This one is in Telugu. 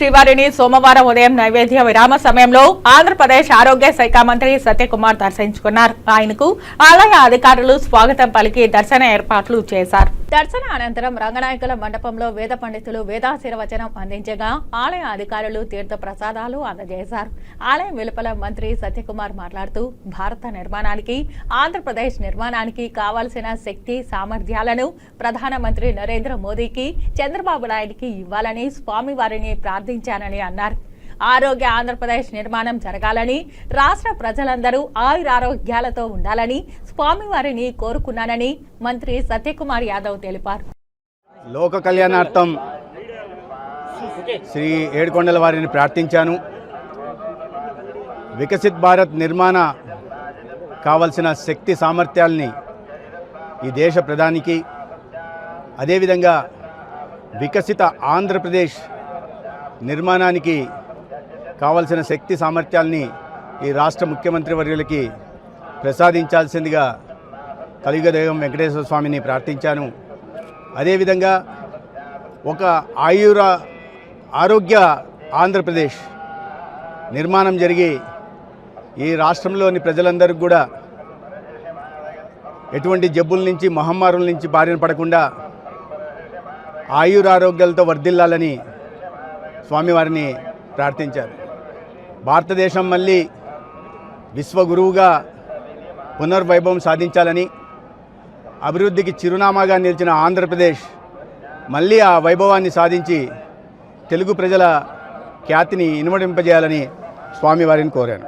శ్రీవారిని సోమవారం ఉదయం నైవేద్య విరామ సమయంలో ఆంధ్రప్రదేశ్ ఆరోగ్య శాఖ మంత్రి సత్యకుమార్ దర్శించుకున్నారు. ఆయనకు ఆలయ అధికారులు స్వాగతం పలికి దర్శన ఏర్పాట్లు చేశారు. దర్శన అనంతరం రంగనాయకుల మండపంలో వేద పండితులు వేదాశీర్వచనం అందించగా ఆలయ అధికారులు తీర్థ ప్రసాదాలు అందజేశారు. ఆలయం వెలుపల మంత్రి సత్యకుమార్ మాట్లాడుతూ భారత నిర్మాణానికి ఆంధ్రప్రదేశ్ నిర్మాణానికి కావాల్సిన శక్తి సామర్థ్యాలను ప్రధానమంత్రి నరేంద్ర మోదీకి చంద్రబాబు నాయుడికి ఇవ్వాలని స్వామివారిని ప్రార్థించానని అన్నారు. ఆరోగ్య ఆంధ్రప్రదేశ్ నిర్మాణం జరగాలని రాష్ట్ర ప్రజలందరూ ఆయురారోగ్యాలతో ఉండాలని స్వామివారిని కోరుకున్నానని మంత్రి సత్యకుమార్ యాదవ్ తెలిపారు. లోక కళ్యాణార్థం శ్రీ ఏడుకొండల వారిని ప్రార్థించాను. వికసిత్ భారత్ నిర్మాణ కావలసిన శక్తి సామర్థ్యాల్ని ఈ దేశ ప్రధానికి అదేవిధంగా వికసిత ఆంధ్రప్రదేశ్ నిర్మాణానికి కావలసిన శక్తి సామర్థ్యాల్ని ఈ రాష్ట్ర ముఖ్యమంత్రి వర్యులకి ప్రసాదించాల్సిందిగా కలియుగదైవం వెంకటేశ్వర స్వామిని ప్రార్థించాను. అదేవిధంగా ఒక ఆయుర ఆరోగ్య ఆంధ్రప్రదేశ్ నిర్మాణం జరిగి ఈ రాష్ట్రంలోని ప్రజలందరికీ కూడా ఎటువంటి జబ్బుల నుంచి మహమ్మారుల నుంచి బారిన పడకుండా ఆయురారోగ్యాలతో వర్ధిల్లాలని స్వామివారిని ప్రార్థించారు. భారతదేశం మళ్ళీ విశ్వగురువుగా పునర్వైభవం సాధించాలని అభివృద్ధికి చిరునామాగా నిలిచిన ఆంధ్రప్రదేశ్ మళ్ళీ ఆ వైభవాన్ని సాధించి తెలుగు ప్రజల ఖ్యాతిని ఇనుమడింపజేయాలని స్వామివారిని కోరాను.